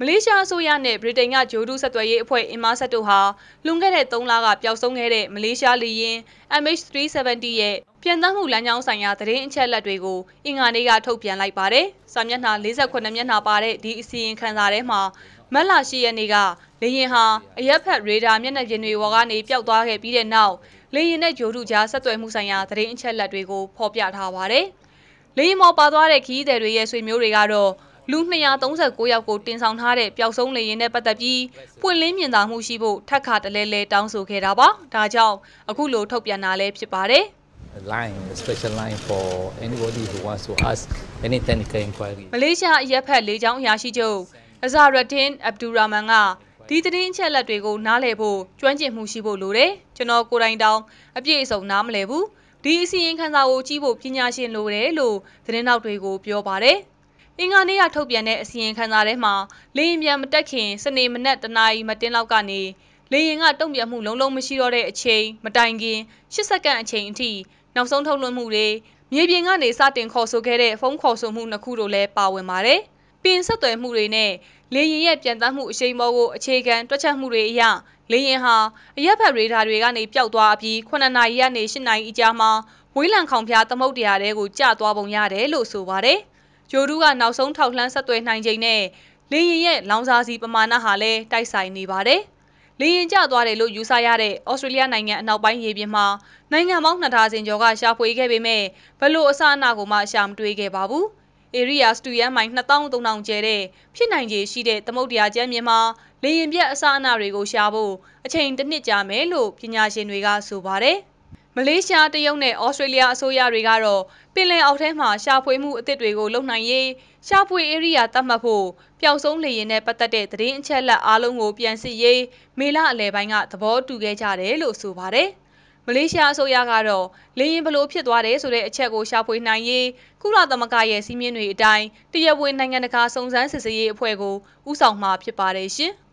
မလေးရှားအစိုးရနဲ့ဗြိတိန်ကဂျိုဒူဆက်သွယ်ရေးအဖွဲ့အင်မာဆက်တို့ဟာလွန်ခဲ့တဲ့3လကပျောက်ဆုံးခဲ့တဲ့မလေးရှားလေယာဉ် MH370 ရဲ့ပြန်တမ်းမှုလမ်းကြောင်းဆိုင်ရာသတင်းအချက်အလက်တွေကိုအင်္ဂါနေ့ကထုတ်ပြန်လိုက်ပါတယ်။စာမျက်နှာ48မျက်နှာပါတဲ့ဒီအစီရင်ခံစာထဲမှာမက်လာရှိရက်နေ့ကလေယာဉ်ဟာအရက်ဖက်ရေဒါမျက်နှာပြင်တွေပေါ်ကနေပျောက်သွားခဲ့ပြီးတဲ့နောက်လေယာဉ်နဲ့ဂျိုဒူကြားဆက်သွယ်မှုဆိုင်ရာသတင်းအချက်အလက်တွေကိုဖော်ပြထားပါတယ်။လေယာဉ်ပေါ်ပါသွားတဲ့ခီးသည်တွေရဲ့ဆွေမျိုးတွေကတော့ လူ239ယောက်ကိုတင်ဆောင်ထားတဲ့ပျောက်ဆုံးလေယာဉ်နဲ့ပတ်သက်ပြီးပွင့်လင်းမြင်သာမှုရှိဖို့ထပ်ခါတလဲလဲတောင်းဆိုခဲ့တာပါ။ဒါကြောင့်အခုလိုထုတ်ပြန်တာလည်းဖြစ်ပါတယ်။ line a special line for anybody who wants to ask any technical inquiry မလေးရှားအရက်ဖက်လေကြောင်းအရာရှိချုပ်အဇာရဒင်အဗ်ဒူရာမန်ကဒီသတင်းအချက်အလက်တွေကိုနားလည်ဖို့ကျွမ်းကျင်မှုရှိဖို့လိုတယ်ကျွန်တော်ကိုယ်တိုင်တောင်အပြည့်အစုံနားမလည်ဘူးဒီအစီရင်ခံစာကိုကြည့်ဖို့ပညာရှင်လိုတယ်လို့သတင်းနောက်တွေကိုပြောပါတယ် အင်္ဂါနေ့ကထုတ်ပြန်တဲ့အစီရင်ခံစာထဲမှာလေရင်ပြန်မတက်ခင်စနေမနက်တနာရီမတင်းလောက်ကနေလေရင်ကတုံ့ပြန်မှုလုံးလုံးမရှိတော့တဲ့အချိန်မတိုင်ခင်8စက္ကန့်အချိန်အထိနောက်ဆုံးထုတ်လွှင့်မှုတွေမြေပြင်ကနေစတင်ခေါ်ဆိုခဲ့တဲ့ဖုန်းခေါ်ဆိုမှုနှစ်ခုတို့လည်းပါဝင်ပါတယ်။ပင်ဆက်သွယ်မှုတွေနဲ့လေရင်ရဲ့ပြန်တမ်းမှုအရှိန်မောကိုအခြေခံတွက်ချက်မှုတွေအရလေရင်ဟာအရက်ဖက်ရေဒါတွေကနေပျောက်သွားပြီး9နာရီကနေ10နာရီအကြာမှာဝေးလံခေါင်ဖျားသမုတ်တရားတွေကိုကျသွားပုံရတယ်လို့ဆိုပါတယ်။ ဂျိုဒူးကနောက်ဆုံးထောက်လှမ်းဆက်သွယ်နိုင်ချိန်နဲ့လေရင်ရဲ့လောင်စာစီပမာဏဟာလည်းတိုက်ဆိုင်နေပါတယ်။လေရင်ကျသွားတယ်လို့ယူဆရတဲ့ဩစတြေးလျနိုင်ငံအနောက်ပိုင်းရေပြင်မှာနိုင်ငံပေါင်း2000စင်ကျော်ကရှာဖွေခဲ့ပေမဲ့ဘလို့အစအနကိုမှရှာမတွေ့ခဲ့ပါဘူး။ area စတူယန်မိုင်2300ကျဲတဲ့ဖြစ်နိုင်ခြေရှိတဲ့သမုတ်တရားကျမ်းမြေမှာလေရင်ပြက်အစအနတွေကိုရှာဖို့အချိန်တစ်နှစ်ကြာမယ်လို့ပညာရှင်တွေကဆိုပါတယ်။ မလေးရှား တရုတ်နဲ့ ဩစတြေးလျအစိုးရတွေကတော့ ပင်လယ်အောက်ထဲမှာ ရှာဖွေမှုအသစ်တွေကို လုပ်နိုင်ရေး ရှာဖွေ area သတ်မှတ်ဖို့ ပျောက်ဆုံးလေရင်နဲ့ပတ်သက်တဲ့ သတင်းအချက်အလက်အားလုံးကို ပြန်စစ်ရေး မေလအလယ်ပိုင်းက သဘောတူခဲ့ကြတယ်လို့ ဆိုပါတယ်။မလေးရှားအစိုးရကတော့ လေရင်ဘလို့ဖြစ်သွားတယ်ဆိုတဲ့အချက်ကို ရှာဖွေနိုင်ရေး ကုလသမဂ္ဂရဲ့စီးမြင်တွေအတိုင်း တရားဝင် နိုင်ငံတကာစုံစမ်းစစ်ဆေးရေးအဖွဲ့ကိုဥဆောင်မှာဖြစ်ပါတယ်ရှင်။